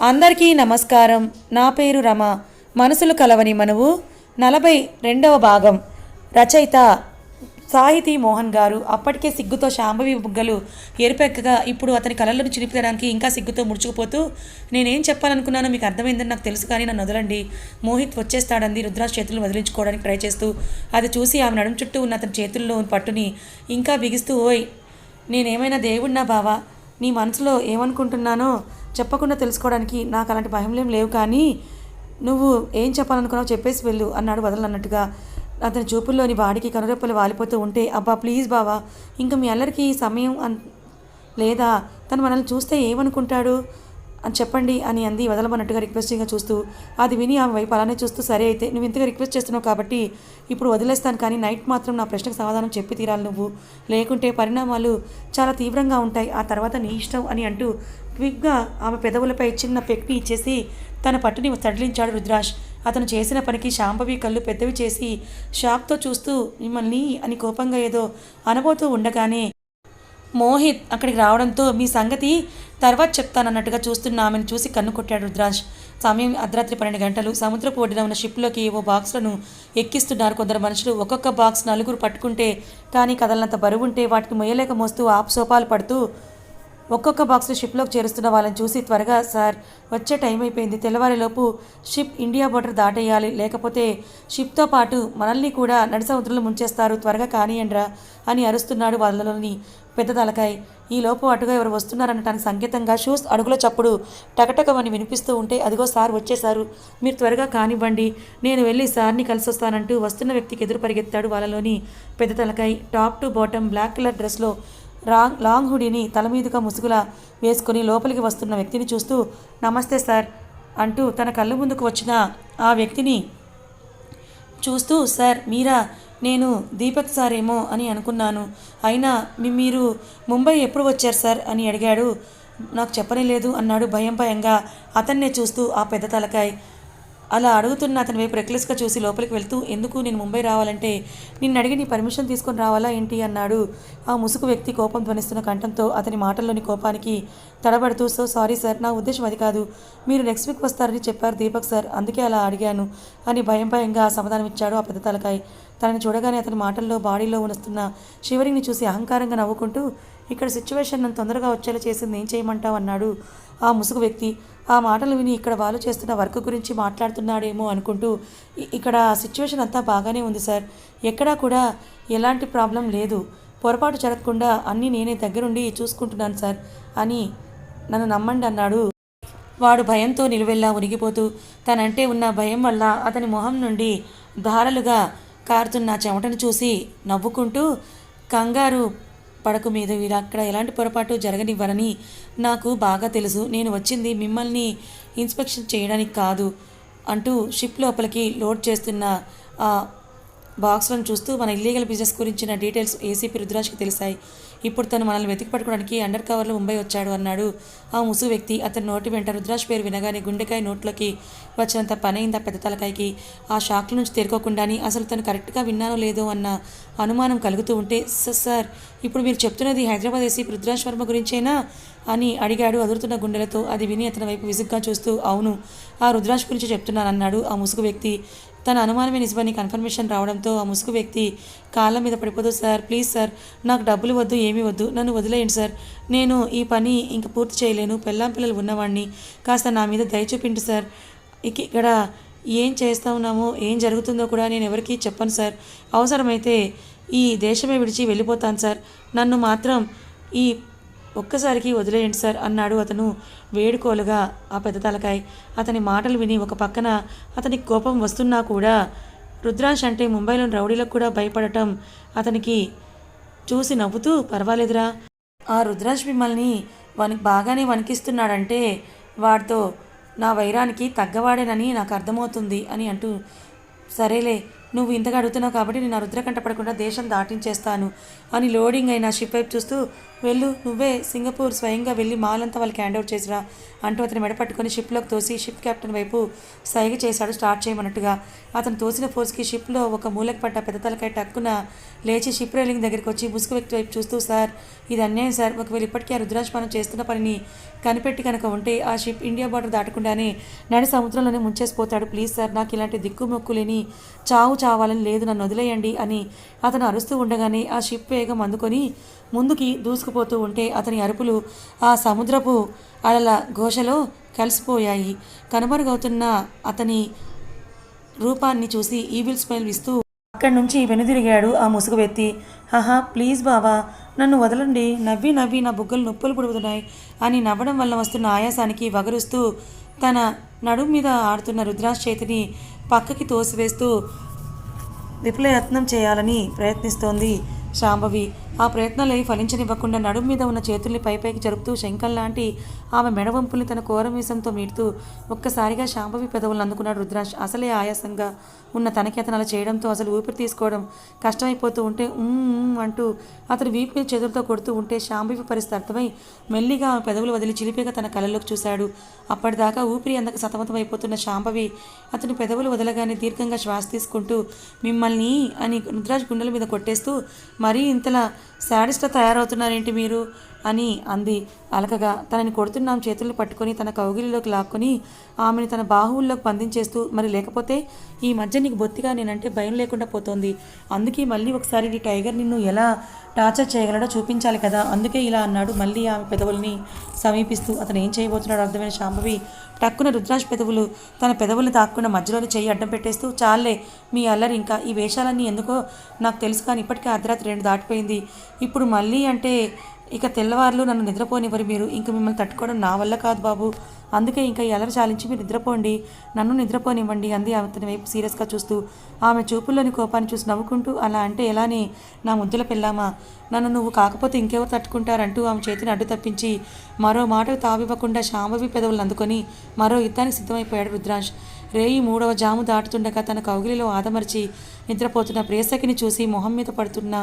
అందరికీ నమస్కారం. నా పేరు రమ. మనసులు కలవని మనవు. నలభై రెండవ భాగం. రచయిత సాహితీ మోహన్ గారు అప్పటికే సిగ్గుతో శాంభవి బుగ్గలు ఎరుపెక్కగా ఇప్పుడు అతని కళలను చిరిపడానికి ఇంకా సిగ్గుతో ముడుచుకుపోతూ నేనేం చెప్పాలనుకున్నానో మీకు అర్థమైందని నాకు తెలుసు కానీ నన్ను వదలండి. మోహిత్ వచ్చేస్తాడంది రుద్రాజ్ చేతులు వదిలించుకోవడానికి ట్రై చేస్తూ అది చూసి ఆమె నడుము చుట్టూ ఉన్న అతని చేతుల్లో పట్టుని ఇంకా బిగిస్తూ ఓయ్ నేనేమైనా దేవుడినా బావా? నీ మనసులో ఏమనుకుంటున్నానో చెప్పకుండా తెలుసుకోవడానికి నాకు అలాంటి భయంలేం లేవు కానీ నువ్వు ఏం చెప్పాలనుకున్నావు చెప్పేసి వెళ్ళు అన్నాడు వదలన్నట్టుగా అతని చూపుల్లోని వాడికి కనురెప్పలు వాలిపోతూ ఉంటే అబ్బా ప్లీజ్ బావా ఇంకా మీ అల్లరికి సమయం అన్ లేదా తను మనల్ని చూస్తే ఏమనుకుంటాడు? అని చెప్పండి అని అంది. వదలమన్నట్టుగా రిక్వెస్టింగ్గా చూస్తూ అది విని ఆమె వైపు అలానే చూస్తూ సరే అయితే నువ్వు ఇంతగా రిక్వెస్ట్ చేస్తున్నావు కాబట్టి ఇప్పుడు వదిలేస్తాను కానీ నైట్ మాత్రం నా ప్రశ్నకు సమాధానం చెప్పి తీరాలి నువ్వు. లేకుంటే పరిణామాలు చాలా తీవ్రంగా ఉంటాయి. ఆ తర్వాత నీ ఇష్టం అని అంటూ క్విక్గా ఆమె పెదవులపై చిన్న పెక్ని ఇచ్చేసి తన పట్టుని సడలించాడు రుద్రాష్. అతను చేసిన పనికి శాంభవి కళ్ళు పెద్దవి చేసి షాక్తో చూస్తూ మిమ్మల్ని అని కోపంగా ఏదో అనబోతూ ఉండగానే మోహిత్ అక్కడికి రావడంతో మీ సంగతి తర్వాత చెప్తానన్నట్టుగా చూస్తున్న ఆమెను చూసి కన్ను కొట్టాడు రుద్రాజ్. సమయం అర్ధరాత్రి పన్నెండు గంటలు. సముద్రపు ఒడ్డున ఉన్న షిప్లోకి ఓ బాక్స్లను ఎక్కిస్తున్నారు కొందరు మనుషులు. ఒక్కొక్క బాక్స్ నలుగురు పట్టుకుంటే కానీ కదలనంత బరువుంటే వాటికి మొయ్యలేక మోస్తూ ఆప్సోపాలు పడుతూ ఒక్కొక్క బాక్స్ షిప్లోకి చేరుస్తున్న వాళ్ళని చూసి త్వరగా సార్ వచ్చే టైం అయిపోయింది. తెల్లవారిలోపు షిప్ ఇండియా బోర్డర్ దాటేయాలి. లేకపోతే షిప్తో పాటు మనల్ని కూడా నడి సముద్రంలో ముంచేస్తారు. త్వరగా కానియండ్రా అని అరుస్తున్నాడు వాళ్ళలోని పెద్ద తలకాయ్. ఈ లోపు అటుగా ఎవరు వస్తున్నారనటానికి సంకేతంగా షూస్ అడుగుల చప్పుడు టకటకమని వినిపిస్తూ ఉంటే అదిగో సార్ వచ్చేసారు మీరు త్వరగా కానివ్వండి. నేను వెళ్ళి సార్ని కలిసి వస్తానంటూ వస్తున్న వ్యక్తికి ఎదురు పరిగెత్తాడు వాళ్ళలోని పెద్ద తలకాయ. Top to bottom black colour డ్రెస్లో రాంగ్ లాంగ్ హుడీని తల మీదుగా ముసుగులా వేసుకుని లోపలికి వస్తున్న వ్యక్తిని చూస్తూ నమస్తే సార్ అంటూ తన కళ్ళు ముందుకు వచ్చిన ఆ వ్యక్తిని చూస్తూ సార్ మీరా నేను దీపక్ సార్ ఏమో అని అనుకున్నాను. అయినా మీరు ముంబై ఎప్పుడు వచ్చారు సార్ అని అడిగాడు. నాకు చెప్పనే లేదు అన్నాడు భయం భయంగా అతన్నే చూస్తూ ఆ పెద్ద తలకాయ్. అలా అడుగుతున్న అతని వైపు రెక్లెస్గా చూసి లోపలికి వెళ్తూ ఎందుకు నేను ముంబై రావాలంటే నిన్ను అడిగి నీ పర్మిషన్ తీసుకొని రావాలా ఏంటి? అన్నాడు. ఆ ముసుగు వ్యక్తి కోపం ధ్వనిస్తున్న కంఠంతో అతని మాటల్లోని కోపానికి తడబడుతూ సో సారీ సార్ నా ఉద్దేశం అది కాదు. మీరు నెక్స్ట్ వీక్ వస్తారని చెప్పారు దీపక్ సార్ అందుకే అలా అడిగాను అని భయం భయంగా సమాధానం ఇచ్చాడు ఆ పెద్ద తలకాయ. తనని చూడగానే అతని మాటల్లో బాడీలో వస్తున్న షివరింగ్ని చూసి అహంకారంగా నవ్వుకుంటూ ఇక్కడ సిచ్యువేషన్ నన్ను తొందరగా వచ్చేలా చేసింది ఏం చేయమంటావు అన్నాడు. ఆ ముసుగు వ్యక్తి ఆ మాటలు విని ఇక్కడ వాళ్ళు చేస్తున్న వర్క్ గురించి మాట్లాడుతున్నాడేమో అనుకుంటూ ఇక్కడ సిచ్యువేషన్ అంతా బాగానే ఉంది సార్. ఎక్కడా కూడా ఎలాంటి ప్రాబ్లం లేదు. పొరపాటు జరగకుండా అన్నీ నేనే దగ్గరుండి చూసుకుంటున్నాను సార్ అని నన్ను నమ్మండి అన్నాడు. వాడు భయంతో నిలువెల్లా ఉనిగిపోతూ తనంటే ఉన్న భయం వల్ల అతని మొహం నుండి ధారలుగా కారుతున్న చెమటను చూసి నవ్వుకుంటూ కంగారు పడకు మీద వీరు అక్కడ ఎలాంటి పొరపాటు జరగనివ్వరని నాకు బాగా తెలుసు. నేను వచ్చింది మిమ్మల్ని ఇన్స్పెక్షన్ చేయడానికి కాదు అంటూ షిప్ లోపలికి లోడ్ చేస్తున్న ఆ బాక్స్లను చూస్తూ మన ఇల్లీగల్ బిజినెస్ గురించిన డీటెయిల్స్ ఏసీపీ రుద్రాజ్కి తెలిసాయి. ఇప్పుడు తను మనల్ని వెతికి పట్టుకోవడానికి అండర్ కవర్లో ముంబై వచ్చాడు అన్నాడు. ఆ ముసు వ్యక్తి అతని నోటి వెంట రుద్రాజ్ పేరు వినగానే గుండెకాయ నోట్లోకి వచ్చినంత పనైంది ఆ పెద్ద తలకాయకి. ఆ షాక్ల నుంచి తేరుకోకుండాని అసలు తను కరెక్ట్గా విన్నానో లేదో అన్న అనుమానం కలుగుతూ ఉంటే సార్ ఇప్పుడు మీరు చెప్తున్నది హైదరాబాద్ ఏసీపీ రుద్రాజ్ వర్మ గురించేనా? అని అడిగాడు అదురుతున్న గుండెలతో. అది విని అతని వైపు విసుగ్గా చూస్తూ అవును ఆ రుద్రాజ్ గురించి చెప్తున్నానన్నాడు ఆ ముసుగు వ్యక్తి. తన అనుమానమే నిజమని కన్ఫర్మేషన్ రావడంతో ఆ ముసుగు వ్యక్తి కాళ్ళ మీద పడిపోదు సార్ ప్లీజ్ సార్ నాకు డబ్బులు వద్దు ఏమీ వద్దు నన్ను వదిలేయండి సార్. నేను ఈ పని ఇంక పూర్తి చేయలేను పెళ్ళాం పిల్లలు ఉన్నవాడిని కాస్త నా మీద దయ చూపిండు సార్. ఇక ఇక్కడ ఏం చేస్తా ఉన్నామో ఏం జరుగుతుందో కూడా నేను ఎవరికీ చెప్పను సార్. అవసరమైతే ఈ దేశమే విడిచి వెళ్ళిపోతాను సార్. నన్ను మాత్రం ఈ ఒక్కసారికి వదిలేయండి సార్ అన్నాడు అతను వేడుకోలుగా ఆ పెద్ద తలకాయ్. అతని మాటలు విని ఒక పక్కన అతనికి కోపం వస్తున్నా కూడా రుద్రాంశ్ అంటే ముంబైలోని రౌడీలకు కూడా భయపడటం అతనికి చూసి నవ్వుతూ పర్వాలేదురా. ఆ రుద్రాంశ్ మిమ్మల్ని వని బాగానే వణికిస్తున్నాడంటే వాడితో నా వైరానికి తగ్గవాడేనని నాకు అర్థమవుతుంది అని అంటూ సరేలే నువ్వు ఇంతగా అడుగుతున్నావు కాబట్టి నేను ఆ రుద్రకంట పడకుండా దేశం దాటించేస్తాను అని లోడింగ్ అయిన షిప్ వైపు చూస్తూ వెళ్ళు నువ్వే సింగపూర్ స్వయంగా వెళ్ళి మాలంతా వాళ్ళకి హ్యాండ్ అవుట్ చేసిరా అంటూ అతను మెడపట్టుకొని షిప్లోకి తోసి షిప్ కెప్టెన్ వైపు సైగ చేశాడు స్టార్ట్ చేయమన్నట్టుగా. అతను తోసిన ఫోర్స్కి షిప్లో ఒక మూలకి పడ్డ పెద్ద తలకాయ టక్కున లేచి షిప్ రైలింగ్ దగ్గరికి వచ్చి ముసుగు వ్యక్తి వైపు చూస్తూ సార్ ఇది అన్యాయం సార్. ఒకవేళ ఇప్పటికీ ఆ రుద్రాజ్ మనం చేస్తున్న పనిని కనిపెట్టి కనుక ఉంటే ఆ షిప్ ఇండియా బార్డర్ దాటకుండానే నడి సముద్రంలోనే ముంచేసిపోతాడు. ప్లీజ్ సార్ నాకు ఇలాంటి దిక్కుమొక్కు లేని చావు చావాలని లేదు నన్ను వదిలేయండి అని అతను అరుస్తూ ఉండగానే ఆ షిప్ వేగం అందుకొని ముందుకి దూసుకుపోతూ ఉంటే అతని అరుపులు ఆ సముద్రపు అలల ఘోషలో కలిసిపోయాయి. కనుమరుగవుతున్న అతని రూపాన్ని చూసి ఈవిల్ స్మైల్ ఇస్తూ అక్కడి నుంచి వెనుదిరిగాడు ఆ ముసుగు వ్యక్తి. హహా ప్లీజ్ బావా నన్ను వదలండి. నవ్వి నవ్వి నా బుగ్గలు నొప్పులు పుడుతున్నాయి అని నవ్వడం వల్ల వస్తున్న ఆయాసానికి వగరుస్తూ తన నడుం మీద ఆడుతున్న రుద్రాక్ష చేతిని పక్కకి తోసివేస్తూ విఫలయత్నం చేయాలని ప్రయత్నిస్తోంది శాంభవి. ఆ ప్రయత్నాలు ఫలించనివ్వకుండా నడుం మీద ఉన్న చేతుల్ని పైపైకి జరుపుతూ శంఖం లాంటి ఆమె మెడవంపుల్ని తన కోరమీసంతో మీడుతూ ఒక్కసారిగా శాంభవి పెదవులను అందుకున్నాడు రుద్రాక్ష. అసలే ఆయాసంగా ఉన్న తనకి అతను అలా చేయడంతో అసలు ఊపిరి తీసుకోవడం కష్టమైపోతూ ఉంటే అంటూ అతను వీపు మీద చేతులతో కొడుతూ ఉంటే శాంభవి పరిస్థితి అర్థమై మెల్లిగా ఆమె పెదవులు వదిలి చిలిపిగా తన కళ్ళలోకి చూశాడు. అప్పటిదాకా ఊపిరి అందక సతమతమైపోతున్న శాంభవి అతని పెదవులు వదలగానే దీర్ఘంగా శ్వాస తీసుకుంటూ మిమ్మల్ని అని రుద్రాజ్ గుండెల మీద కొట్టేస్తూ మరీ ఇంతలా శాడిస్ట్గా తయారవుతున్నారేంటి మీరు? అని అంది. అలకగా తనని కొడుతున్నాం చేతులు పట్టుకొని తన కౌగిలిలోకి లాక్కొని ఆమెను తన బాహువుల్లోకి బంధించేస్తూ మరి లేకపోతే ఈ మధ్య నీకు బొత్తిగా నేనంటే భయం లేకుండా పోతోంది. అందుకే మళ్ళీ ఒకసారి ఈ టైగర్ నిన్ను ఎలా టార్చర్ చేయగలడో చూపించాలి కదా. అందుకే ఇలా అన్నాడు మళ్ళీ ఆమె పెదవుల్ని సమీపిస్తూ. అతను ఏం చేయబోతున్నాడో అర్థమైన శాంభవి టక్కున రుద్రాజ్ పెదవులు తన పెదవుల్ని తాక్కున్న మధ్యలోనే చెయ్యి అడ్డం పెట్టేస్తూ చాలే మీ అల్లరి ఇంకా ఈ వేషాలన్నీ ఎందుకో నాకు తెలుసు కానీ ఇప్పటికే అర్ధరాత్రి రెండు దాటిపోయింది. ఇప్పుడు మళ్ళీ అంటే ఇక తెల్లవారులు నన్ను నిద్రపోనివ్వరు మీరు. ఇంక మిమ్మల్ని తట్టుకోవడం నా వల్ల కాదు బాబు. అందుకే ఇంకా ఈ చాలించి మీరు నిద్రపోండి. నన్ను నిద్రపోనివ్వండి అంది ఆమె వైపు సీరియస్గా చూస్తూ. ఆమె చూపుల్లోని కోపాన్ని చూసి నవ్వుకుంటూ అలా అంటే ఎలానే? నా ముద్దుల పెళ్ళామా? నన్ను నువ్వు కాకపోతే ఇంకెవరు తట్టుకుంటారంటూ ఆమె చేతిని అడ్డు తప్పించి మరో మాటకు తావివ్వకుండా శాంభవి పెదవులను అందుకొని మరో యుద్ధానికి సిద్ధమైపోయాడు రుద్రాంశ్. రేయి మూడవ జాము దాటుతుండగా తన కౌగిలిలో ఆదమర్చి నిద్రపోతున్న ప్రేసకిని చూసి మొహం మీద పడుతున్న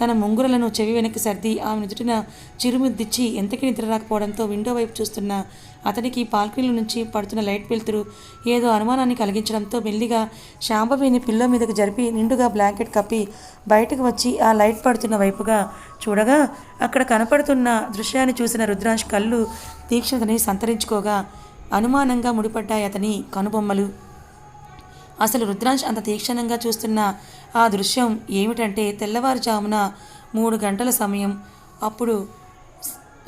తన ముంగురలను చెవి వెనక్కి సర్ది ఆమె నుదుటిన చిరుముద్దిచ్చి ఎంతకి నిద్ర రాకపోవడంతో విండో వైపు చూస్తున్న అతనికి పాల్కనీల నుంచి పడుతున్న లైట్ వెలుతురు ఏదో అనుమానాన్ని కలిగించడంతో మెల్లిగా శాంభవిని పిల్లో మీదకు జరిపి నిండుగా బ్లాంకెట్ కప్పి బయటకు వచ్చి ఆ లైట్ పడుతున్న వైపుగా చూడగా అక్కడ కనపడుతున్న దృశ్యాన్ని చూసిన రుద్రాంశ్ కళ్ళు తీక్షణతని సంతరించుకోగా అనుమానంగా ముడిపడ్డాయి అతని కనుబొమ్మలు. అసలు రుద్రాంశ్ అంత తీక్షణంగా చూస్తున్న ఆ దృశ్యం ఏమిటంటే తెల్లవారుజామున మూడు గంటల సమయం. అప్పుడు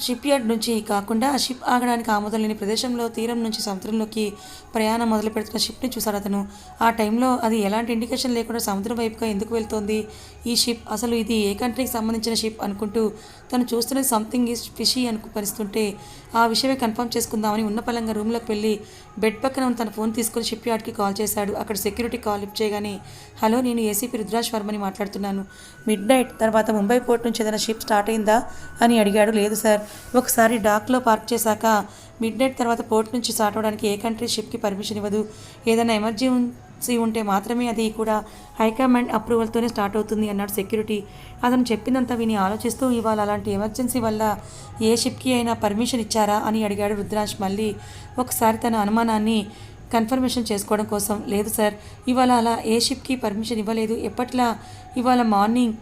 షిప్ యార్డ్ నుంచి కాకుండా షిప్ ఆగడానికి ఆమోదం లేని ప్రదేశంలో తీరం నుంచి సముద్రంలోకి ప్రయాణం మొదలు పెడుతున్న షిప్ని చూశాడు అతను. ఆ టైంలో అది ఎలాంటి ఇండికేషన్ లేకుండా సముద్రం వైపుగా ఎందుకు వెళ్తోంది? ఈ షిప్ అసలు ఇది ఏ కంట్రీకి సంబంధించిన షిప్ అనుకుంటూ తను చూస్తున్నది సంథింగ్ ఈజ్ ఫిషీ అనుకు పరిస్తుంటే ఆ విషయమే కన్ఫర్మ్ చేసుకుందామని ఉన్న పలంగా రూమ్లోకి వెళ్ళి బెడ్ పక్కన ఉన్న తన ఫోన్ తీసుకుని షిప్ యార్డ్కి కాల్ చేశాడు. అక్కడ సెక్యూరిటీ కాల్ లిఫ్ట్ చేయగానే హలో నేను ఏసీపీ రుద్రాజ్ వర్మని మాట్లాడుతున్నాను. మిడ్ నైట్ తర్వాత ముంబై పోర్ట్ నుంచి ఏదైనా షిప్ స్టార్ట్ అయిందా? అని అడిగాడు. లేదు సార్. ఒకసారి డాక్లో పార్క్ చేశాక మిడ్ నైట్ తర్వాత పోర్ట్ నుంచి స్టార్ట్ అవడానికి ఏ కంట్రీ షిప్కి పర్మిషన్ ఇవ్వదు. ఏదైనా ఎమర్జెన్సీ ఉంటే మాత్రమే అది కూడా హైకమాండ్ అప్రూవల్తోనే స్టార్ట్ అవుతుంది అన్నాడు సెక్యూరిటీ. అతను చెప్పిందంతా విని ఆలోచిస్తూ ఇవాళ అలాంటి ఎమర్జెన్సీ వల్ల ఏ షిప్కి అయినా పర్మిషన్ ఇచ్చారా? అని అడిగాడు రుద్రాంశ్ మళ్ళీ. ఒకసారి తన అనుమానాన్ని కన్ఫర్మేషన్ చేసుకోవడం కోసం లేదు సార్ ఇవాళ అలా ఏ షిప్కి పర్మిషన్ ఇవ్వలేదు. ఎప్పట్లా ఇవాళ మార్నింగ్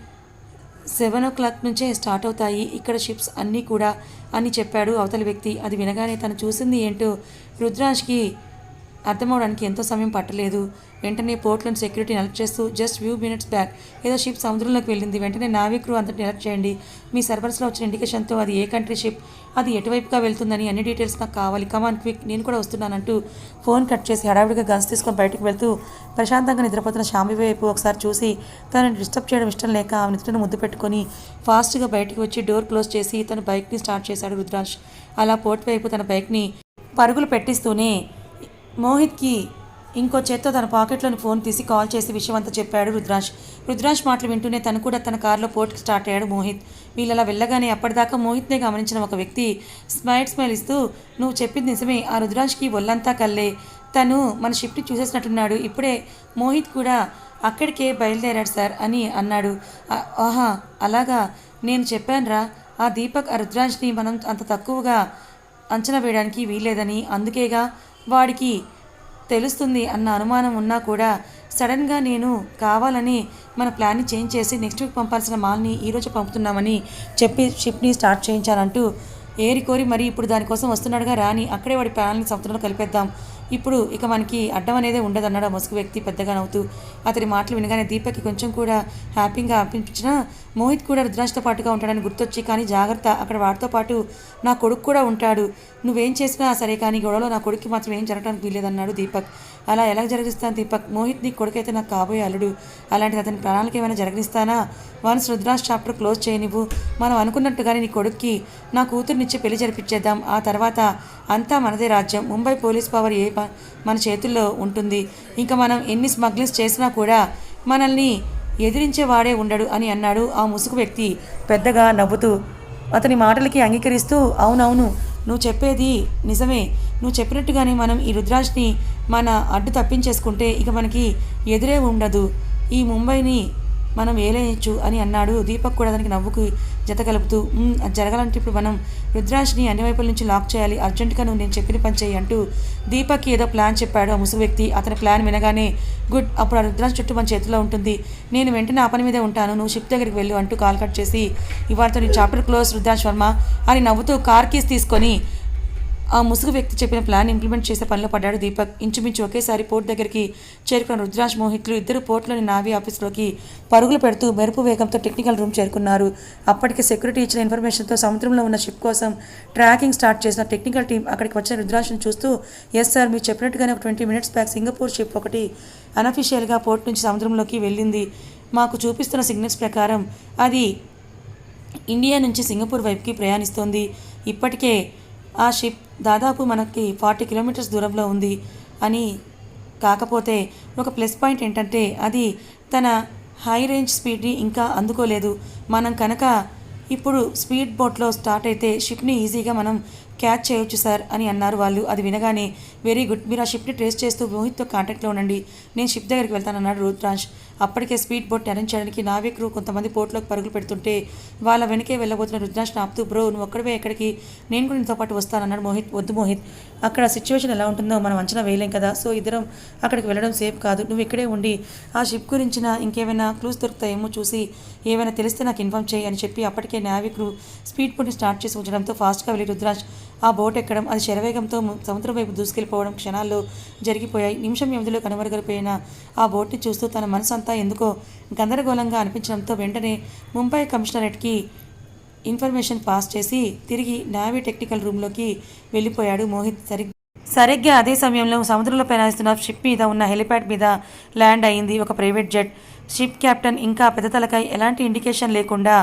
సెవెన్ ఓ క్లాక్ నుంచే స్టార్ట్ అవుతాయి. ఇక్కడ షిప్స్ అన్నీ కూడా అని చెప్పాడు అవతలి వ్యక్తి. అది వినగానే తను చూసింది ఏంటో రుద్రాజ్కి అర్థమవడానికి ఎంతో సమయం పట్టలేదు. వెంటనే పోర్ట్లను సెక్యూరిటీని అలర్ట్ చేస్తూ జస్ట్ ఫ్యూ మినిట్స్ బ్యాక్. ఏదో షిప్ సముద్రంలోకి వెళ్ళింది. వెంటనే నావిక్ క్రూ అంతటిని అలర్ట్ చేయండి. మీ సర్వర్స్లో వచ్చిన ఇండికేషన్తో అది ఏ కంట్రీ షిప్? అది ఎటువైపుగా వెళ్తుందని అన్ని డీటెయిల్స్ నాకు కావాలి. Come on quick. నేను కూడా వస్తున్నానంటూ ఫోన్ కట్ చేసి హడావిడిగా గన్స్ తీసుకొని బయటకు వెళ్తూ ప్రశాంతంగా నిద్రపోతున్న శాంభవి వైపు ఒకసారి చూసి తనని డిస్టర్బ్ చేయడం ఇష్టం లేక ఆమె నిద్రను ముద్దు పెట్టుకొని ఫాస్ట్గా బయటకు వచ్చి డోర్ క్లోజ్ చేసి తన బైక్ని స్టార్ట్ చేశాడు రుద్రాంశ్. అలా పోర్ట్ వైపు తన బైక్ని పరుగులు పెట్టిస్తూనే మోహిత్కి ఇంకో చేత్తో తన పాకెట్లోని ఫోన్ తీసి కాల్ చేసి విషయం అంతా చెప్పాడు రుద్రాష్. రుద్రాష్ మాటలు వింటూనే తను కూడా తన కారులో పోర్ట్కి స్టార్ట్ అయ్యాడు మోహిత్. వీళ్ళలా వెళ్ళగానే అప్పటిదాకా మోహిత్నే గమనించిన ఒక వ్యక్తి స్మైల్ స్మైల్ ఇస్తూ నువ్వు చెప్పింది నిజమే. ఆ రుద్రాష్కి ఒళ్ళంతా కల్లే తను మన షిఫ్ట్ చూసేసినట్టున్నాడు. ఇప్పుడే మోహిత్ కూడా అక్కడికే బయలుదేరాడు సార్ అని అన్నాడు. ఆహా అలాగా? నేను చెప్పానురా. ఆ దీపక్ ఆ రుద్రాష్ని మనం అంత తక్కువగా అంచనా వేయడానికి వీల్లేదని. అందుకేగా వాడికి తెలుస్తుంది అన్న అనుమానం ఉన్నా కూడా సడన్గా నేను కావాలని మన ప్లాన్ని చేంజ్ చేసి నెక్స్ట్ వీక్ పంపాల్సిన మాల్ని ఈరోజు పంపుతున్నామని చెప్పి షిప్ని స్టార్ట్ చేయించానంటూ ఏరి కోరి మరి ఇప్పుడు దానికోసం వస్తున్నాడుగా రాని అక్కడే వాడి ప్లాన్ని సముద్రంలో కలిపేద్దాం. ఇప్పుడు ఇక మనకి అడ్డం అనేది ఉండదు అన్నాడు ముసుగు వ్యక్తి పెద్దగా నవ్వుతూ. అతని మాటలు వినగానే దీపక్కి కొంచెం కూడా హ్యాపీగా అనిపించినా మోహిత్ కూడా రుద్రాష్తో పాటుగా ఉంటాడని గుర్తొచ్చి కానీ జాగ్రత్త అక్కడ వాడితో పాటు నా కొడుకు కూడా ఉంటాడు. నువ్వేం చేసినా సరే కానీ గొడవలో నా కొడుక్కి మాత్రం ఏం జరగడానికి వీలేదన్నాడు దీపక్. అలా ఎలా జరిగిస్తాను దీపక్? మోహిత్ నీ కొడుకైతే నాకు కాబోయే అల్లుడు. అలాంటిది అతని ప్రాణాలకు ఏమైనా జరిగిస్తానా వన్స్ రుద్రాజ్ చాప్టర్ క్లోజ్ చేయనివ్వు. మనం అనుకున్నట్టుగానే నీ కొడుక్కి నా కూతురునిచ్చి పెళ్ళి జరిపించేద్దాం ఆ తర్వాత అంతా మనదే రాజ్యం. ముంబై పోలీస్ పవర్ ఏ ప- మన చేతుల్లో ఉంటుంది. ఇంకా మనం ఎన్ని స్మగ్లింగ్స్ చేసినా కూడా మనల్ని ఎదిరించే వాడే ఉండడు అని అన్నాడు ఆ ముసుగు వ్యక్తి పెద్దగా నవ్వుతూ. అతని మాటలకి అంగీకరిస్తూ అవునవును నువ్వు చెప్పేది నిజమే. నువ్వు చెప్పినట్టుగానే మనం ఈ రుద్రాజ్ని మన అడ్డు తప్పించేసుకుంటే ఇక మనకి ఎదురే ఉండదు. ఈ ముంబైని మనం ఏలేయచ్చు అని అన్నాడు. దీపక్ కూడా అతనికి నవ్వుకు జత కలుపుతూ అది జరగాలంటే ఇప్పుడు మనం రుద్రాజ్ని అన్ని వైపుల నుంచి లాక్ చేయాలి. అర్జెంటుగా నువ్వు నేను చెప్పిన పని చేయి అంటూ దీపక్కి ఏదో ప్లాన్ చెప్పాడు ఆ ముసుగు వ్యక్తి. అతని ప్లాన్ వినగానే గుడ్ అప్పుడు ఆ రుద్రాజ్ చుట్టూ మన చేతిలో ఉంటుంది. నేను వెంటనే ఆ పని మీదే ఉంటాను. నువ్వు షిప్ దగ్గరికి వెళ్ళు అంటూ కాల్ కట్ చేసి ఇవాళతో నీ చాప్టర్ క్లోజ్ రుద్రాజ్ వర్మ అని నవ్వుతూ కార్ కీస్ తీసుకొని ఆ ముసుగు వ్యక్తి చెప్పిన ప్లాన్ ఇంప్లిమెంట్ చేసే పనిలో పడ్డాడు దీపక్. ఇంచుమించు ఒకేసారి పోర్ట్ దగ్గరికి చేరుకున్న రుద్రాజ్ మోహిత్లు ఇద్దరు పోర్ట్లోని నావీ ఆఫీస్లోకి పరుగులు పెడుతూ మెరుపు వేగంతో టెక్నికల్ రూమ్ చేరుకున్నారు. అప్పటికే సెక్యూరిటీ ఇచ్చిన ఇన్ఫర్మేషన్తో సముద్రంలో ఉన్న షిప్ కోసం ట్రాకింగ్ స్టార్ట్ చేసిన టెక్నికల్ టీం అక్కడికి వచ్చిన రుద్రాజ్ను చూస్తూ ఎస్ సార్ మీరు చెప్పినట్టుగానే ఒక twenty minutes back Singapore ship ఒకటి అనఫిషియల్గా పోర్ట్ నుంచి సముద్రంలోకి వెళ్ళింది. మాకు చూపిస్తున్న సిగ్నల్స్ ప్రకారం అది ఇండియా నుంచి సింగపూర్ వైపుకి ప్రయాణిస్తోంది. ఇప్పటికే ఆ షిప్ దాదాపు మనకి ఫార్టీ కిలోమీటర్స్ దూరంలో ఉంది అని కాకపోతే ఒక ప్లస్ పాయింట్ ఏంటంటే అది తన హై రేంజ్ స్పీడ్ని ఇంకా అందుకోలేదు. మనం కనుక ఇప్పుడు స్పీడ్ బోట్లో స్టార్ట్ అయితే షిప్ని ఈజీగా మనం క్యాచ్ చేయొచ్చు సార్ అని అన్నారు వాళ్ళు. అది వినగానే వెరీ గుడ్. మీరు ఆ షిప్ని ట్రేస్ చేస్తూ మోహిత్తో కాంటాక్ట్లో ఉండండి. నేను షిప్ దగ్గరికి వెళ్తానన్నాడు రుద్రాంష్ అప్పటికే స్పీడ్ బోట్ అరేంజ్ చేయడానికి నావే క్రూ కొంతమంది పోర్ట్లోకి పరుగులు పెడుతుంటే వాళ్ళ వెనకే వెళ్ళబోతున్న రుద్రాంశ్ ఆపుతూ బ్రో నువ్వు ఒక్కడవే ఎక్కడికి? నేను కూడా నీతో పాటు వస్తానన్నాడు మోహిత్ వద్దు మోహిత్ అక్కడ సిచ్యువేషన్ ఎలా ఉంటుందో మనం అంచనా వేయలేం కదా. సో ఇద్దరం అక్కడికి వెళ్ళడం సేఫ్ కాదు. నువ్వు ఇక్కడే ఉండి ఆ షిప్ గురించిన ఇంకేమైనా క్లూస్ దొరుకుతాయేమో చూసి ఏమైనా తెలిస్తే నాకు ఇన్ఫామ్ చేయి అని చెప్పి అప్పటికే నావీ క్రూ స్పీడ్ బోట్ని స్టార్ట్ చేసి ఉంచడంతో ఫాస్ట్గా వెళ్ళి రుద్రాజ్ ఆ బోట్ ఎక్కడం అది శరవేగంతో సముద్రం వైపు దూసుకెళ్ళిపోవడం క్షణాల్లో జరిగిపోయాయి. నిమిషం వ్యవధిలో కనుమరుగలిపోయిన ఆ బోట్ని చూస్తూ తన మనసు అంతా ఎందుకో గందరగోళంగా అనిపించడంతో వెంటనే ముంబై కమిషనరేట్కి ఇన్ఫర్మేషన్ పాస్ చేసి తిరిగి నావీ టెక్నికల్ రూమ్లోకి వెళ్ళిపోయాడు మోహిత్ సరిగ్గా. సరిగ్గా అదే సమయంలో సముద్రంలో ప్రయాణిస్తున్న షిప్ మీద ఉన్న హెలిప్యాడ్ మీద ల్యాండ్ అయింది ఒక ప్రైవేట్ జెట్. షిప్ కెప్టెన్ ఇంకా పెద్ద తలకై ఎలాంటి ఇండికేషన్ లేకుండా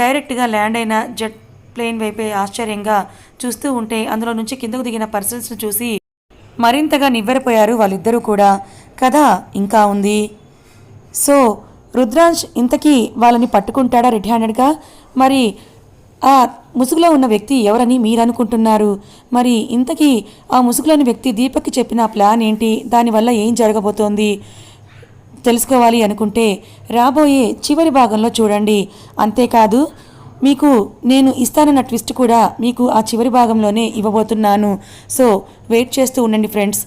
డైరెక్ట్గా ల్యాండ్ అయిన జెట్ ప్లేన్ వైపే ఆశ్చర్యంగా చూస్తూ ఉంటే అందులో నుంచి కిందకు దిగిన పర్సన్స్ను చూసి మరింతగా నివ్వెరపోయారు వాళ్ళిద్దరూ కూడా. కథ ఇంకా ఉంది. సో రుద్రాంశ్ ఇంతకీ వాళ్ళని పట్టుకుంటాడా రెడ్ హ్యాండెడ్గా? మరి ఆ ముసుగులో ఉన్న వ్యక్తి ఎవరని మీరు అనుకుంటున్నారు మరి ఇంతకీ ఆ ముసుగులోని వ్యక్తి దీపక్కి చెప్పిన ప్లాన్ ఏంటి? దానివల్ల ఏం జరగబోతోంది? తెలుసుకోవాలి అనుకుంటే రాబోయే చివరి భాగంలో చూడండి. అంతేకాదు మీకు నేను ఇస్తానన్న ట్విస్ట్ కూడా మీకు ఆ చివరి భాగంలోనే ఇవ్వబోతున్నాను. సో వెయిట్ చేస్తూ ఉండండి ఫ్రెండ్స్.